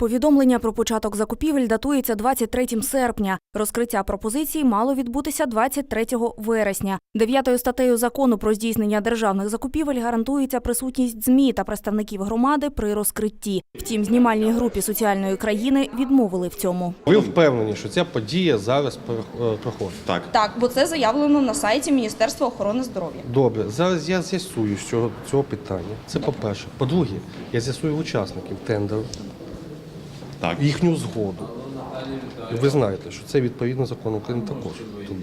Повідомлення про початок закупівель датується 23 серпня. Розкриття пропозицій мало відбутися 23 вересня. Дев'ятою статтею закону про здійснення державних закупівель гарантується присутність ЗМІ та представників громади при розкритті. Втім, знімальній групі соціальної країни відмовили в цьому. Ви впевнені, що ця подія зараз е, проходить? Так. Так, бо це заявлено на сайті Міністерства охорони здоров'я. Добре, зараз я з'ясую з цього, цього питання. Це по-перше. По-друге, я з'ясую учасників тендеру Так. їхню згоду. І ви знаєте, що це відповідно закону України також.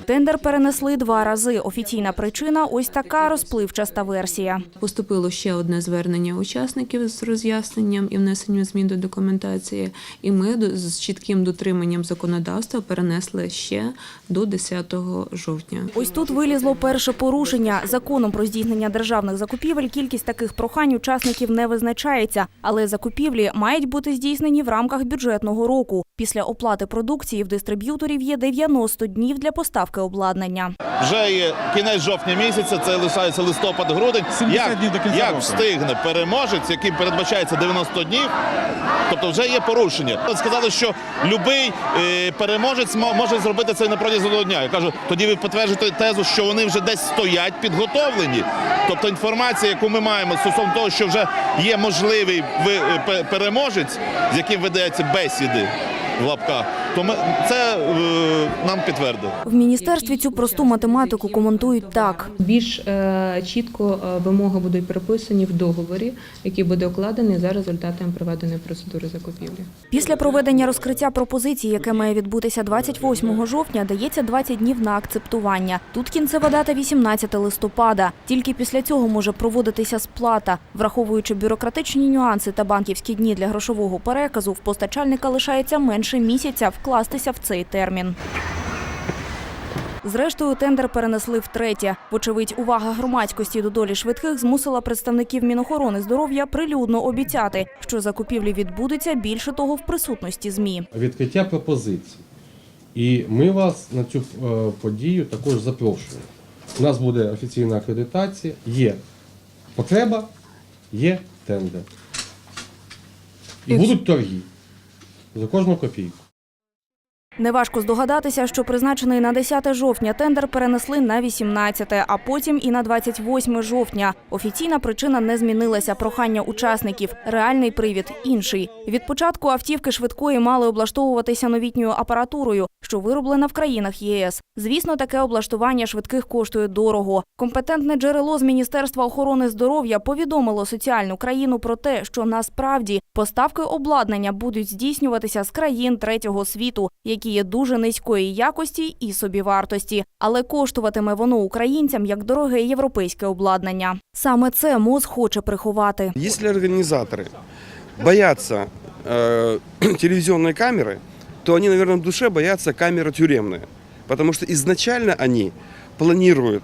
Тендер перенесли два рази. Офіційна причина ось така розпливчаста версія. Поступило ще одне звернення учасників з роз'ясненням і внесенням змін до документації, і ми з чітким дотриманням законодавства перенесли ще до 10 жовтня. Ось тут вилізло перше порушення. Законом про здійснення державних закупівель кількість таких прохань учасників не визначається, але закупівлі мають бути здійснені в рамках бюджетного року. Після оплати продукції в дистриб'юторів є 90 днів для поставки обладнання. Вже є кінець жовтня місяця, це лишається листопад-грудень. 70 Як, днів до кінця як року. встигне переможець, яким передбачається 90 днів, тобто вже є порушення. Сказали, що будь-який е, переможець може зробити це на протязі одного дня. Я кажу, тоді ви підтверджуєте тезу, що вони вже десь стоять підготовлені. Тобто інформація, яку ми маємо стосовно того, що вже є можливий ви- е, переможець, з яким ведеться бесіди в лапках, то ми це е, нам підтвердили. В міністерстві цю просту математику коментують так. Більш е, чітко е, вимоги будуть прописані в договорі, який буде укладений за результатами проведеної процедури закупівлі. Після проведення розкриття пропозиції, яке має відбутися 28 жовтня, дається 20 днів на акцептування. Тут кінцева дата 18 листопада. Тільки після цього може проводитися сплата. Враховуючи бюрократичні нюанси та банківські дні для грошового переказу, в постачальника лишається менше місяця вкластися в цей термін. Зрештою, тендер перенесли втретє. Вочевидь, увага громадськості до долі швидких змусила представників Мінохорони здоров'я прилюдно обіцяти, що закупівлі відбудуться більше того в присутності ЗМІ. відкриття пропозицій. І ми вас на цю е, подію також запрошуємо. У нас буде офіційна акредитація, є потреба, є тендер. І будуть торги за кожну копійку. Неважко здогадатися, що призначений на 10 жовтня тендер перенесли на 18, а потім і на 28 жовтня. Офіційна причина не змінилася. Прохання учасників. Реальний привід інший. Від початку автівки швидкої мали облаштовуватися новітньою апаратурою, що вироблена в країнах ЄС. Звісно, таке облаштування швидких коштує дорого. Компетентне джерело з Міністерства охорони здоров'я повідомило соціальну країну про те, що насправді поставки обладнання будуть здійснюватися з країн третього світу, які є дуже низької якості і собівартості, але коштуватиме воно українцям як дороге європейське обладнання. Саме це МОЗ хоче приховати. Если организаторы боятся э, телевизионной камеры, то они, наверное, в душе боятся камеры тюремные. Потому что изначально они планируют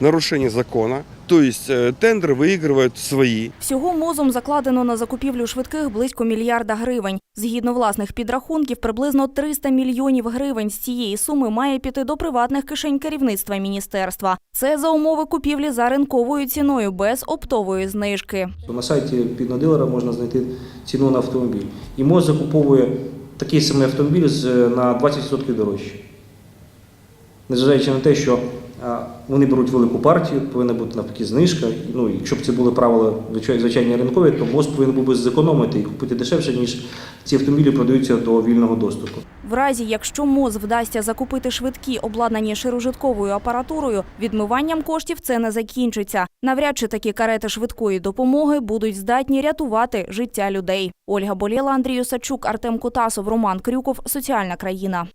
нарушение закона, то есть э, тендер выигрывают свои. Всього мозом закладено на закупівлю швидких близько мільярда гривень. Згідно власних підрахунків, приблизно 300 мільйонів гривень з цієї суми має піти до приватних кишень керівництва міністерства. Це за умови купівлі за ринковою ціною без оптової знижки. На сайті піднодилера можна знайти ціну на автомобіль. І МОЗ закуповує такий самий автомобіль з- на 20% дорожче. Незважаючи на те, що а, вони беруть велику партію, повинна бути навпаки знижка. Ну, якщо б це були правила звичайні ринкові, то МОЗ повинен був би зекономити і купити дешевше, ніж ці автомобілі продаються до вільного доступу. В разі, якщо МОЗ вдасться закупити швидкі, обладнані широжитковою апаратурою, відмиванням коштів це не закінчиться. Навряд чи такі карети швидкої допомоги будуть здатні рятувати життя людей. Ольга Болєла, Андрій Осадчук, Артем Кутасов, Роман Крюков. Соціальна країна.